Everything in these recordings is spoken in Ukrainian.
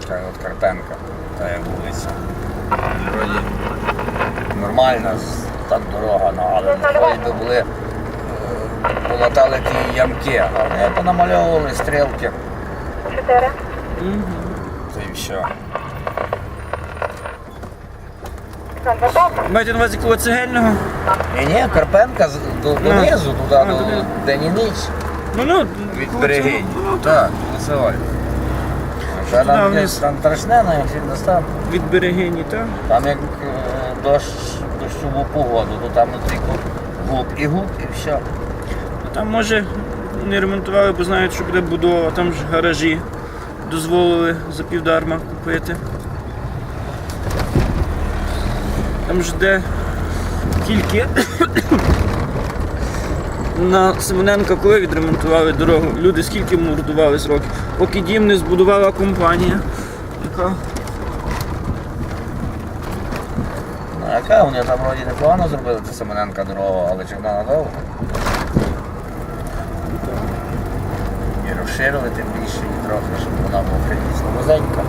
Така от картинка, та вулиця. Вроді нормальна так дорога, ну, але вроді були е, полатали ті ямки, але понамальовували стрілки. Чотири. Угу. Це і все. Маєте на увазі коло цегельного? Ні, ні, Карпенка з- до, А. донизу, туди, А, до туди. день і ніч. Ну, ну, Від коло берегинь. ну, Так. Це там, вниз. десь там страшне, ну, як він достав. Від берегині, так? Там як е, дощ, дощову погоду, то там внутрі губ і губ, і все. Ну, Там може не ремонтували, бо знають, що буде будова, там ж гаражі дозволили за півдарма купити. Де тільки на Семененка, коли відремонтували дорогу, люди скільки мордувались років, поки дім не збудувала компанія, яка Ну, яка вони там вроді непогано зробили, це Семененка дорога, але чи вона надовго? І розширили тим більше і трохи, щоб вона була прилісна. Вузенька.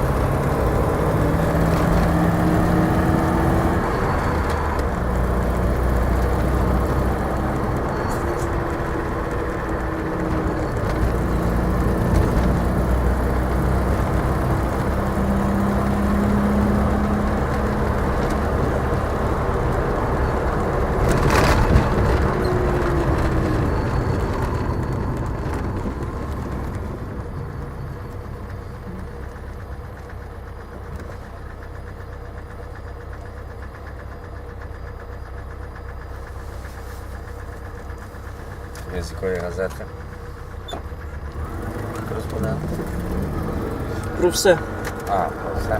Ви з якої газети? Кореспондент. про все. А, все.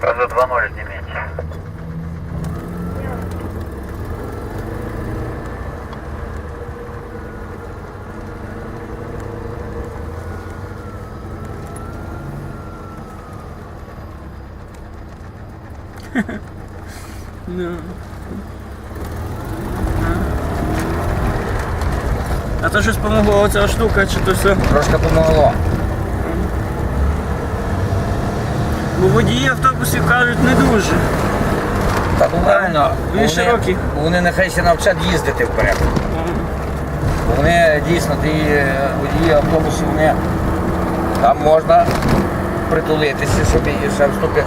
Правда 2-0 зніміть. Ну. А то щось помогло оця штука, чи то все. Трошки помогло. Бо водії автобусів кажуть не дуже. Та ну правильно, Вони вони, широкі. вони нехай ще навчать їздити вперед. Вони дійсно, ті е, водії автобусів, вони там можна притулитися, щоб і ще вступити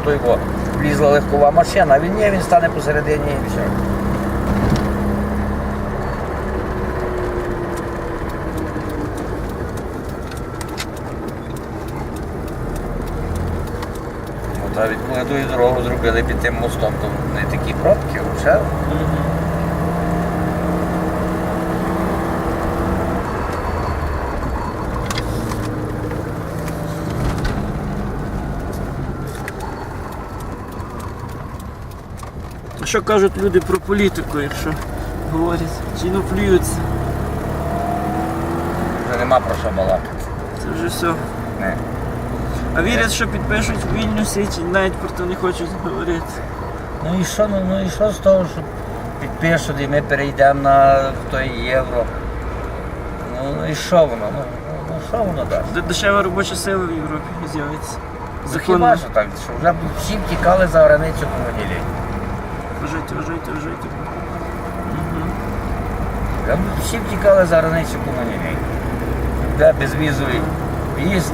в той во. Влізла легкова машина, він ні, він стане посередині і все. Та відколи ту дорогу зробили під тим мостом, то не такі пробки, вже. Що кажуть люди про політику, якщо говорять? Чи не плюються? Вже нема про що балакати. Це вже все. Не. А вірять, що підпишуть в Вільнюсі, чи навіть про то не хочуть говорити. Ну і що, ну, ну і що з того, що підпишуть і ми перейдемо на той євро. Ну, ну і що воно? Ну, ну, ну що воно дасть? Де дешева робоча сила в Європі з'явиться. Ну, Хіба що так, що вже всі втікали за границю комунілі. Вважайте, вважайте. Вже б всі втікали за границю комунілі. Де безвізовий в'їзд.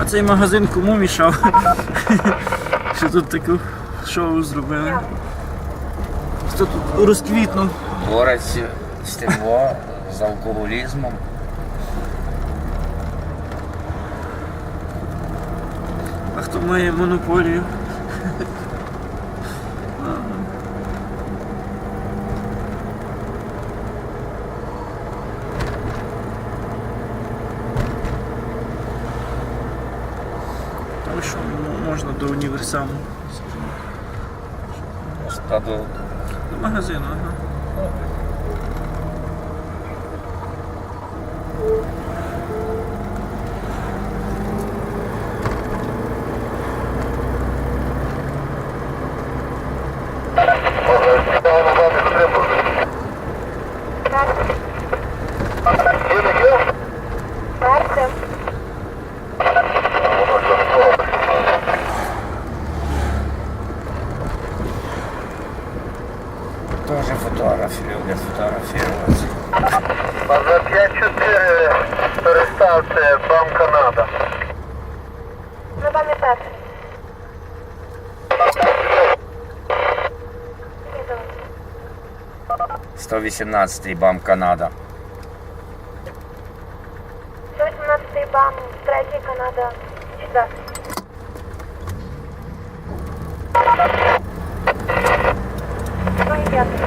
А цей магазин кому мішав? Що тут таке шоу зробили? Хто тут розквітнув? Бореться з тим з алкоголізмом. А хто має монополію? Там що можна до універсаму? Та до До магазину, ага. ну, 118, БАМ Канада. Перший. Їду. 118 БАМ Канада. 118 БАМ, 3 Канада, 4. Ну і п'ятий.